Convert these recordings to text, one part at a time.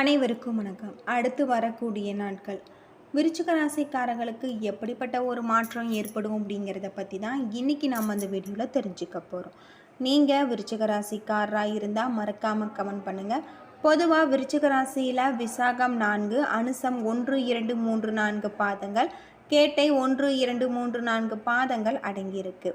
அனைவருக்கும் வணக்கம். அடுத்து வரக்கூடிய நாட்கள். விருச்சிக ராசிக்காரர்களுக்கு எப்படிப்பட்ட ஒரு மாற்றம் ஏற்படும் அப்படிங்கிறத பற்றி தான் இன்றைக்கி நம்ம அந்த வீடியோவில் தெரிஞ்சுக்க போகிறோம் நீங்கள் விருச்சிக ராசிக்காரராக இருந்தால் மறக்காமல் கமெண்ட் பண்ணுங்கள் பொதுவாக விருச்சிக ராசியில் விசாகம் நான்கு அனுசம் ஒன்று இரண்டு மூன்று நான்கு பாதங்கள் கேட்டை ஒன்று இரண்டு மூன்று நான்கு பாதங்கள் அடங்கியிருக்கு.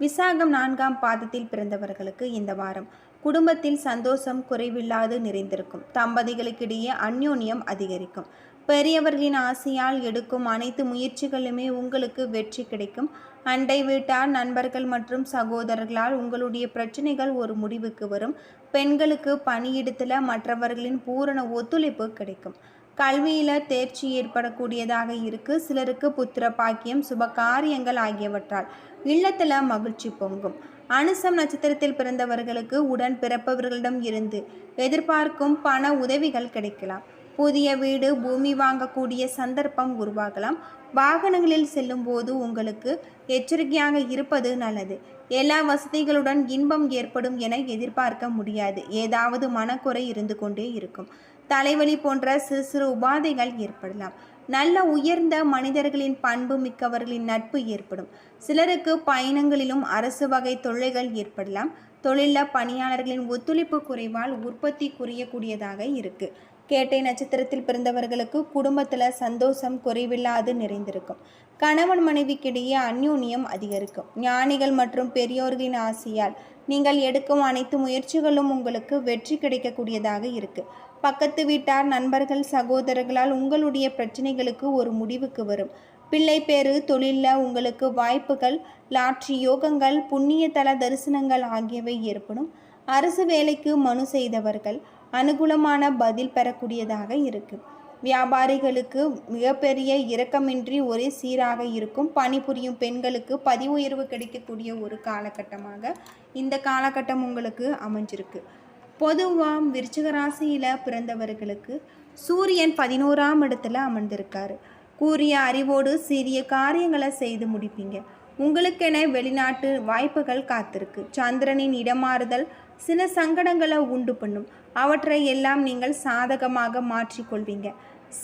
விசாகம் நான்காம் பாதத்தில் பிறந்தவர்களுக்கு இந்த வாரம் குடும்பத்தில் சந்தோஷம் குறைவில்லாது நிறைந்திருக்கும். தம்பதிகளுக்கிடையே அந்யோன்யம் அதிகரிக்கும். பெரியவர்களின் ஆசையால் எடுக்கும் அனைத்து முயற்சிகளுமே உங்களுக்கு வெற்றி கிடைக்கும். அண்டை வீட்டார் நண்பர்கள் மற்றும் சகோதரர்களால் உங்களுடைய பிரச்சனைகள் ஒரு முடிவுக்கு வரும். பெண்களுக்கு பணியிடத்தில் மற்றவர்களின் பூரண ஒத்துழைப்பு கிடைக்கும். கல்வியில் தேர்ச்சி ஏற்படக்கூடியதாக இருக்கு. சிலருக்கு புத்திர பாக்கியம் சுப காரியங்கள் ஆகியவற்றால். இல்லத்தில் மகிழ்ச்சி பொங்கும். அனுசம் நட்சத்திரத்தில் பிறந்தவர்களுக்கு உடன் பிறப்பவர்களிடம் இருந்து எதிர்பார்க்கும் பண உதவிகள் கிடைக்கலாம். புதிய வீடு பூமி வாங்கக்கூடிய சந்தர்ப்பம் உருவாகலாம். வாகனங்களில் செல்லும்போது உங்களுக்கு எச்சரிக்கையாக இருப்பது நல்லது. எல்லா வசதிகளுடன் இன்பம் ஏற்படும் என எதிர்பார்க்க முடியாது. ஏதாவது மனக்குறை இருந்து கொண்டே இருக்கும். தலைவலி போன்ற சிறு சிறு உபாதைகள் ஏற்படலாம். நல்ல உயர்ந்த மனிதர்களின் பண்பு மிக்கவர்களின் நட்பு ஏற்படும். சிலருக்கு பயணங்களிலும் அரசு வகை தொல்லைகள் ஏற்படலாம். தொழிலில் பணியாளர்களின் ஒத்துழைப்பு குறைவால் உற்பத்தி குறையக்கூடியதாக இருக்கு. கேட்டை நட்சத்திரத்தில் பிறந்தவர்களுக்கு குடும்பத்தில் சந்தோஷம் குறைவில்லாது நிறைந்திருக்கும். கணவன் மனைவிக்கிடையே அந்யோன்யம் அதிகரிக்கும். ஞானிகள் மற்றும் பெரியோர்களின் ஆசையால் நீங்கள் எடுக்கும் அனைத்து முயற்சிகளும் உங்களுக்கு வெற்றி கிடைக்கக்கூடியதாக இருக்குது பக்கத்து வீட்டார் நண்பர்கள் சகோதரர்களால் உங்களுடைய பிரச்சனைகளுக்கு ஒரு முடிவுக்கு வரும். பிள்ளை பேரு தொழிலில் உங்களுக்கு வாய்ப்புகள் லாற்றி யோகங்கள் புண்ணிய தல தரிசனங்கள் ஆகியவை ஏற்படும். அரசு வேலைக்கு மனு செய்தவர்கள் அனுகூலமான பதில் பெறக்கூடியதாக இருக்குது வியாபாரிகளுக்கு மிகப்பெரிய இரக்கமின்றி ஒரே சீராக இருக்கும். பணிபுரியும் பெண்களுக்கு பதிவு உயர்வு கிடைக்கக்கூடிய ஒரு காலகட்டமாக இந்த காலகட்டம் உங்களுக்கு அமைஞ்சிருக்கு. பொதுவாக விருச்சிக ராசியில் பிறந்தவர்களுக்கு சூரியன் பதினோராம் இடத்துல அமர்ந்திருக்காரு. கூறிய அறிவோடு சிறிய காரியங்களை செய்து முடிப்பீங்க. உங்களுக்கென வெளிநாட்டு வாய்ப்புகள் காத்திருக்கு. சந்திரனின் இடமாறுதல் சில சங்கடங்களை உண்டு பண்ணும். அவற்றை எல்லாம் நீங்கள் சாதகமாக மாற்றிக்கொள்வீங்க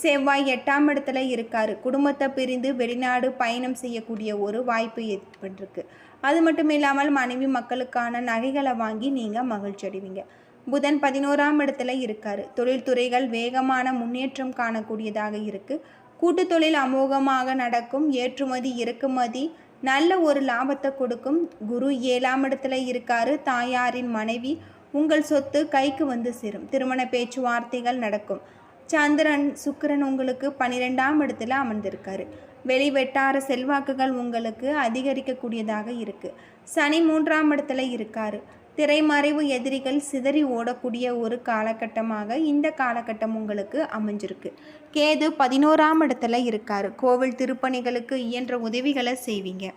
செவ்வாய் எட்டாம் இடத்துல இருக்காரு. குடும்பத்தை பிரிந்து வெளிநாடு பயணம் செய்யக்கூடிய ஒரு வாய்ப்பு ஏற்பட்டிருக்கு. அது மட்டும் இல்லாமல் மனைவி மக்களுக்கான நகைகளை வாங்கி நீங்கள் மகிழ்ச்சி அடைவீங்க புதன் பதினோராம் இடத்துல இருக்கார். தொழில்துறைகள் வேகமான முன்னேற்றம் காணக்கூடியதாக இருக்குது கூட்டு தொழில் அமோகமாக நடக்கும். ஏற்றுமதி இறக்குமதி நல்ல ஒரு லாபத்தை கொடுக்கும். குரு ஏழாம் இடத்துல இருக்காரு. தாயாரின் மனைவி உங்கள் சொத்து கைக்கு வந்து சேரும். திருமண பேச்சுவார்த்தைகள் நடக்கும். சந்திரன் சுக்கிரன் உங்களுக்கு பன்னிரெண்டாம் இடத்துல அமர்ந்திருக்காரு. வெளி வெட்டார செல்வாக்குகள் உங்களுக்கு அதிகரிக்கக்கூடியதாக இருக்குது சனி மூன்றாம் இடத்துல இருக்காரு. திரைமறைவு எதிரிகள் சிதறி ஓடக்கூடிய ஒரு காலகட்டமாக இந்த காலகட்டம் உங்களுக்கு அமைஞ்சிருக்கு. கேது பதினோராம் இடத்துல இருக்கார். கோவில் திருப்பணிகளுக்கு இயன்ற உதவிகளை செய்வீங்க.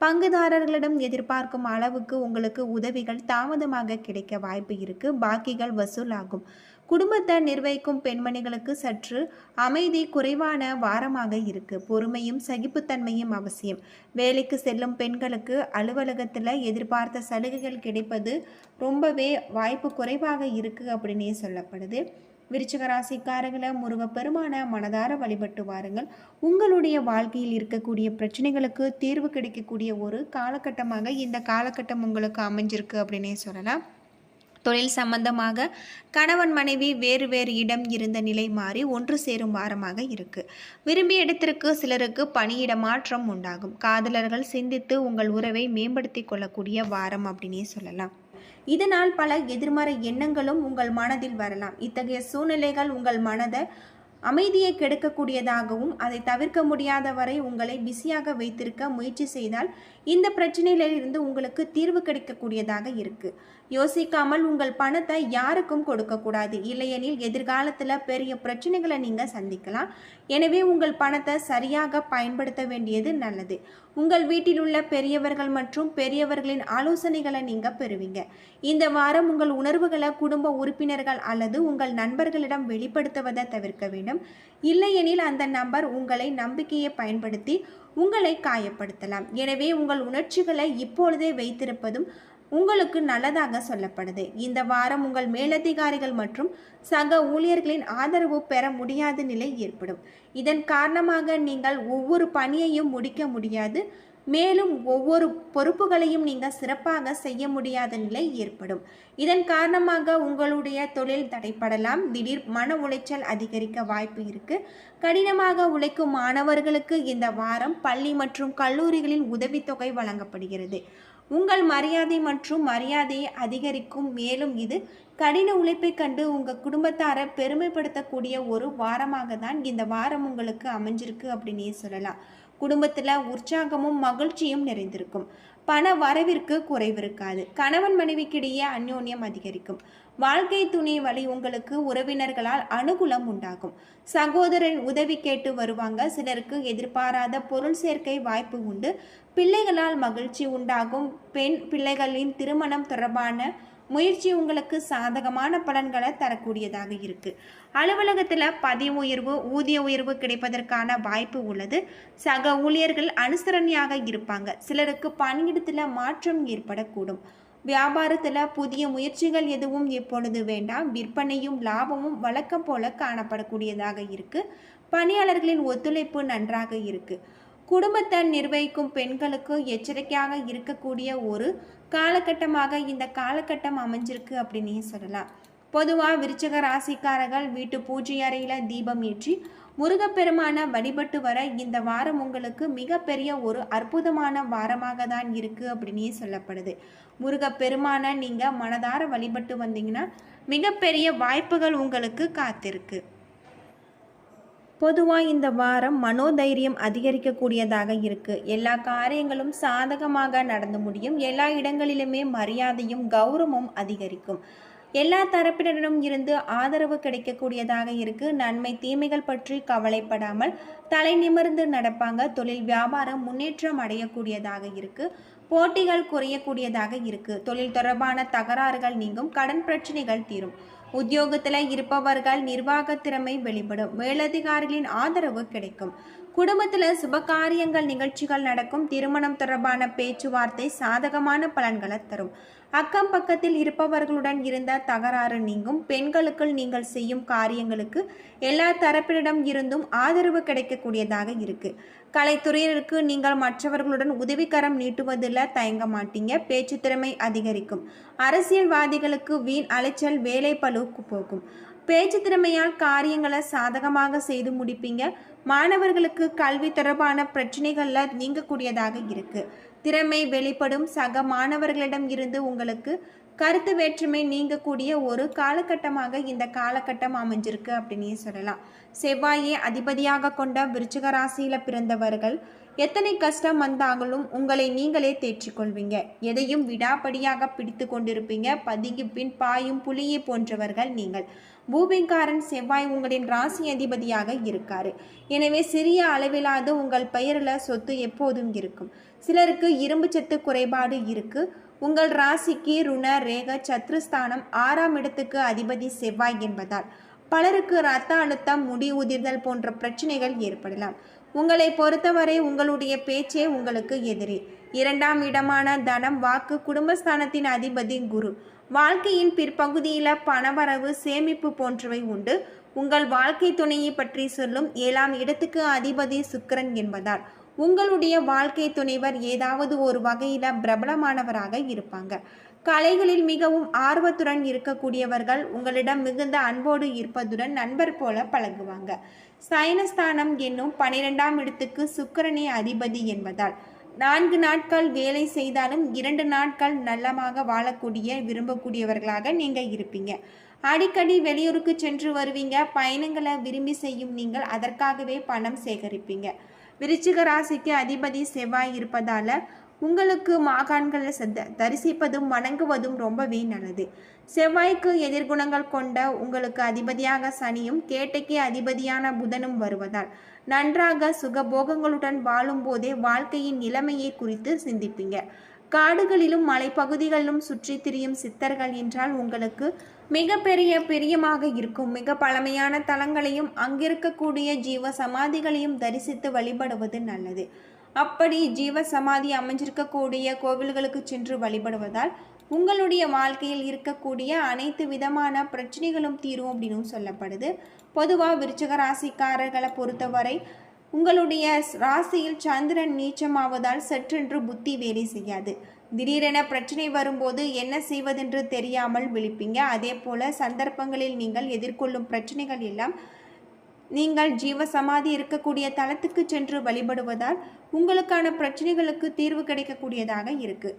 பங்குதாரர்களிடம் எதிர்பார்க்கும் அளவுக்கு உங்களுக்கு உதவிகள் தாமதமாக கிடைக்க வாய்ப்பு இருக்குது பாக்கிகள் வசூலாகும். குடும்பத்தை நிர்வகிக்கும் பெண்மணிகளுக்கு சற்று அமைதி குறைவான வாரமாக இருக்கு. பொறுமையும் சகிப்புத்தன்மையும் அவசியம். வேலைக்கு செல்லும் பெண்களுக்கு அலுவலகத்தில் எதிர்பார்த்த சலுகைகள் கிடைப்பது ரொம்பவே வாய்ப்பு குறைவாக இருக்கு அப்படின்னே சொல்லப்படுது. விருச்சகராசிக்காரர்களை முருகப்பெருமான மனதார வழிபட்டு வாருங்கள். உங்களுடைய வாழ்க்கையில் இருக்கக்கூடிய பிரச்சனைகளுக்கு தீர்வு கிடைக்கக்கூடிய ஒரு காலகட்டமாக இந்த காலகட்டம் உங்களுக்கு அமைஞ்சிருக்கு அப்படின்னே சொல்லலாம். தொழில் சம்பந்தமாக கணவன் மனைவி வேறு வேறு இடம் இருந்த நிலை மாறி ஒன்று சேரும் வாரமாக இருக்கு. விரும்பிய இடத்திற்கு சிலருக்கு பணியிட மாற்றம் உண்டாகும். காதலர்கள் சிந்தித்து உங்கள் உறவை மேம்படுத்தி கொள்ளக்கூடிய வாரம் அப்படின்னே சொல்லலாம். இதனால் பல எதிர்மறை எண்ணங்களும் உங்கள் மனதில் வரலாம். இத்தகைய சூழ்நிலைகள் உங்கள் மனதை அமைதியை கெடுக்கக்கூடியதாகவும் அதை தவிர்க்க முடியாத வரை உங்களை பிஸியாக வைத்திருக்க முயற்சி செய்தால் இந்த பிரச்சனையிலிருந்து உங்களுக்கு தீர்வு கிடைக்கக்கூடியதாக இருக்குது யோசிக்காமல் உங்கள் பணத்தை யாருக்கும் கொடுக்கக்கூடாது இல்லையெனில் எதிர்காலத்தில் பெரிய பிரச்சனைகளை நீங்கள் சந்திக்கலாம். எனவே உங்கள் பணத்தை சரியாக பயன்படுத்த வேண்டியது நல்லது. உங்கள் வீட்டில் உள்ள பெரியவர்கள் மற்றும் பெரியவர்களின் ஆலோசனைகளை நீங்கள் பெறுவீங்க. இந்த வாரம் உங்கள் உணர்வுகளை குடும்ப உறுப்பினர்கள் அல்லது உங்கள் நண்பர்களிடம் வெளிப்படுத்துவதை தவிர்க்க வேண்டும். இல்லையெனில் அந்த நபர் உங்களை நம்பிக்கையை பயன்படுத்தி உங்களை காயப்படுத்தலாம். எனவே உங்கள் உணர்ச்சிகளை இப்பொழுதே வைத்திருப்பதும் உங்களுக்கு நல்லதாக சொல்லப்படுது. இந்த வாரம் உங்கள் மேலதிகாரிகள் மற்றும் சக ஊழியர்களின் ஆதரவு பெற முடியாத நிலை ஏற்படும். இதன் காரணமாக நீங்கள் ஒவ்வொரு பணியையும் முடிக்க முடியாது. மேலும் ஒவ்வொரு பொறுப்புகளையும் நீங்கள் சிறப்பாக செய்ய முடியாத நிலை ஏற்படும். இதன் காரணமாக உங்களுடைய தொழில் தடைப்படலாம் திடீர் மன உளைச்சல் அதிகரிக்க வாய்ப்பு இருக்கு. கடினமாக உழைக்கும் மாணவர்களுக்கு இந்த வாரம் பள்ளி மற்றும் கல்லூரிகளின் உதவித்தொகை வழங்கப்படுகிறது. உங்கள் மரியாதை மற்றும் மரியாதையை அதிகரிக்கும். மேலும் இது கடின உழைப்பை கண்டு உங்கள் குடும்பத்தாரை பெருமைப்படுத்தக்கூடிய ஒரு வாரமாக தான் இந்த வாரம் உங்களுக்கு அமைஞ்சிருக்கு அப்படின்னே சொல்லலாம். குடும்பத்தில் உற்சாகமும் மகிழ்ச்சியும் நிறைந்திருக்கும். பண வரவிற்கு குறைவு இருக்காது கணவன் மனைவிக்கிடையே அந்யோன்யம் அதிகரிக்கும். வாழ்க்கை துணை வழி உங்களுக்கு உறவினர்களால் அனுகூலம் உண்டாகும். சகோதரன் உதவி கேட்டு வருவாங்க. சிலருக்கு எதிர்பாராத பொருள் சேர்க்கை வாய்ப்பு உண்டு. பிள்ளைகளால் மகிழ்ச்சி உண்டாகும். பெண் பிள்ளைகளின் திருமணம் தொடர்பான முயற்சி உங்களுக்கு சாதகமான பலன்களை தரக்கூடியதாக இருக்குது அலுவலகத்தில் பதவி உயர்வு ஊதிய உயர்வு கிடைப்பதற்கான வாய்ப்பு உள்ளது. சக ஊழியர்கள் அனுசரணையாக இருப்பாங்க. சிலருக்கு பணியிடத்தில் மாற்றம் ஏற்படக்கூடும். வியாபாரத்தில் புதிய முயற்சிகள் எதுவும் இப்பொழுது வேண்டாம். விற்பனையும் லாபமும் வழக்கம் போல காணப்படக்கூடியதாக இருக்குது பணியாளர்களின் ஒத்துழைப்பு நன்றாக இருக்குது குடும்பத்தை நிர்வகிக்கும் பெண்களுக்கு எச்சரிக்கையாக இருக்கக்கூடிய ஒரு காலகட்டமாக இந்த காலகட்டம் அமைஞ்சிருக்கு அப்படின்னே சொல்லலாம். பொதுவாக விருச்சக ராசிக்காரர்கள் வீட்டு பூஜை அறையில் தீபம் ஏற்றி முருகப்பெருமான வழிபட்டு வர இந்த வாரம் உங்களுக்கு மிகப்பெரிய ஒரு அற்புதமான வாரமாக தான் இருக்குது அப்படின்னே சொல்லப்படுது. முருகப்பெருமான நீங்கள் மனதார வழிபட்டு வந்தீங்கன்னா மிகப்பெரிய வாய்ப்புகள் உங்களுக்கு காத்திருக்கு. பொதுவாக இந்த வாரம் மனோதைரியம் அதிகரிக்கக்கூடியதாக இருக்கு. எல்லா காரியங்களும் சாதகமாக நடந்து முடியும். எல்லா இடங்களிலுமே மரியாதையும் கௌரவமும் அதிகரிக்கும். எல்லா தரப்பினரிடம் இருந்து ஆதரவு கிடைக்கக்கூடியதாக இருக்கு. நன்மை தீமைகள் பற்றி கவலைப்படாமல் தலை நிமிர்ந்து நடப்பாங்க. தொழில் வியாபாரம் முன்னேற்றம் அடையக்கூடியதாக இருக்கு. போட்டிகள் குறையக்கூடியதாக இருக்கு. தொழில் தொடர்பான தகராறுகள் நீங்கும். கடன் பிரச்சனைகள் தீரும். உத்தியோகத்தில் இருப்பவர்கள் நிர்வாக திறமை வெளிப்படும். மேலதிகாரிகளின் ஆதரவு கிடைக்கும். குடும்பத்தில் சுபகாரியங்கள் நிகழ்ச்சிகள் நடக்கும். திருமணம் தொடர்பான பேச்சுவார்த்தை சாதகமான பலன்களை தரும். அக்கம் பக்கத்தில் இருப்பவர்களுடன் இருந்த தகராறு நீங்கும். பெண்களுக்கு நீங்கள் செய்யும் காரியங்களுக்கு எல்லா தரப்பினரிடம் இருந்தும் ஆதரவு கிடைக்கக்கூடியதாக இருக்கு. கலைத்துறையினருக்கு நீங்கள் மற்றவர்களுடன் உதவிக்கரம் நீட்டுவதில் தயங்க மாட்டீங்க. பேச்சு திறமை அதிகரிக்கும். அரசியல்வாதிகளுக்கு வீண் அலைச்சல் வேலை பழுவுக்கு போகும். பேச்சு திறமையால் காரியங்களை சாதகமாக செய்து முடிப்பீங்க. மாணவர்களுக்கு கல்வி தொடர்பான பிரச்சனைகளில் நீங்கக்கூடியதாக இருக்கு. திறமை வெளிப்படும் சக மாணவர்களிடம் இருந்து உங்களுக்கு கருத்து வேற்றுமை நீங்கக்கூடிய ஒரு காலகட்டமாக இந்த காலகட்டம் அமைஞ்சிருக்கு அப்படின்னே சொல்லலாம். செவ்வாயை அதிபதியாக கொண்ட விருச்சிக ராசியில் பிறந்தவர்கள் எத்தனை கஷ்டம் வந்தாலும் உங்களை நீங்களே தேற்றிக்கொள்வீங்க எதையும் விடாப்படியாக பிடித்து கொண்டிருப்பீங்க. பதுங்கி பின் பாயும் புலியை போன்றவர்கள் நீங்கள். பூமிக்காரன் செவ்வாய் உங்களின் ராசி அதிபதியாக இருக்கார். எனவே சிறிய அளவிலாத உங்கள் பெயரில் சொத்து எப்போதும் இருக்கும். சிலருக்கு இரும்பு சத்து குறைபாடு இருக்குது உங்கள் ராசிக்கு ருண ரேக சத்ருஸ்தானம் ஆறாம் இடத்துக்கு அதிபதி செவ்வாய் என்பதால் பலருக்கு இரத்த அழுத்தம் முடி உதிர்தல் போன்ற பிரச்சனைகள் ஏற்படலாம். உங்களை பொறுத்தவரை உங்களுடைய பேச்சே உங்களுக்கு எதிரி. இரண்டாம் இடமான தனம் வாக்கு குடும்பஸ்தானத்தின் அதிபதி குரு. வாழ்க்கையின் பிற்பகுதியில் பணவரவு சேமிப்பு போன்றவை உண்டு. உங்கள் வாழ்க்கை துணையை பற்றி சொல்லும் ஏழாம் இடத்துக்கு அதிபதி சுக்கிரன் என்பதால் உங்களுடைய வாழ்க்கை துணைவர் ஏதாவது ஒரு வகையில் பிரபலமானவராக இருப்பாங்க. கலைகளில் மிகவும் ஆர்வத்துடன் இருக்கக்கூடியவர்கள் உங்களிடம் மிகுந்த அன்போடு இருப்பதுடன் நண்பர் போல பழகுவாங்க. சயனஸ்தானம் என்னும் பனிரெண்டாம் இடத்துக்கு சுக்கரனே அதிபதி என்பதால் நான்கு நாட்கள் வேலை செய்தாலும் இரண்டு நாட்கள் நல்லமாக வாழக்கூடிய விரும்பக்கூடியவர்களாக நீங்கள் இருப்பீங்க. அடிக்கடி வெளியூருக்கு சென்று வருவீங்க. பயணங்களை விரும்பி செய்யும் நீங்கள் அதற்காகவே பணம் சேகரிப்பீங்க. விருச்சிக ராசிக்கு அதிபதி செவ்வாய் இருப்பதால் உங்களுக்கு மாகாண்களை சந்த தரிசிப்பதும் வணங்குவதும் ரொம்பவே நல்லது. செவ்வாய்க்கு எதிர்குணங்கள் கொண்ட உங்களுக்கு அதிபதியாக சனியும் கேட்டைக்கு அதிபதியான புதனும் வருவதால் நன்றாக சுகபோகங்களுடன் வாழும்போதே வாழ்க்கையின் நிலைமையை குறித்து சிந்திப்பீங்க. காடுகளிலும் மலைப்பகுதிகளிலும் சுற்றி திரியும் சித்தர்கள் என்றால் உங்களுக்கு மிகப்பெரிய பிரியமாக இருக்கும். மிக பழமையான தலங்களையும் அங்கிருக்கக்கூடிய ஜீவ சமாதிகளையும் தரிசித்து வழிபடுவது நல்லது. அப்படி ஜீவ சமாதி அமைஞ்சிருக்கக்கூடிய கோவில்களுக்கு சென்று வழிபடுவதால் உங்களுடைய வாழ்க்கையில் இருக்கக்கூடிய அனைத்து விதமான பிரச்சனைகளும் தீரும் அப்படின்னு சொல்லப்படுது. பொதுவாக விருச்சக ராசிக்காரர்களை பொறுத்தவரை உங்களுடைய ராசியில் சந்திரன் நீச்சமாவதால் சற்றென்று புத்தி வேலை செய்யாது. திடீரென பிரச்சனை வரும்போது என்ன செய்வதென்று தெரியாமல் விழிப்பீங்க. அதே போல் சந்தர்ப்பங்களில் நீங்கள் எதிர்கொள்ளும் பிரச்சனைகள் எல்லாம் நீங்கள் ஜீவ சமாதி இருக்கக்கூடிய தளத்துக்கு சென்று வழிபடுவதால் உங்களுக்கான பிரச்சனைகளுக்கு தீர்வு கிடைக்கக்கூடியதாக இருக்குது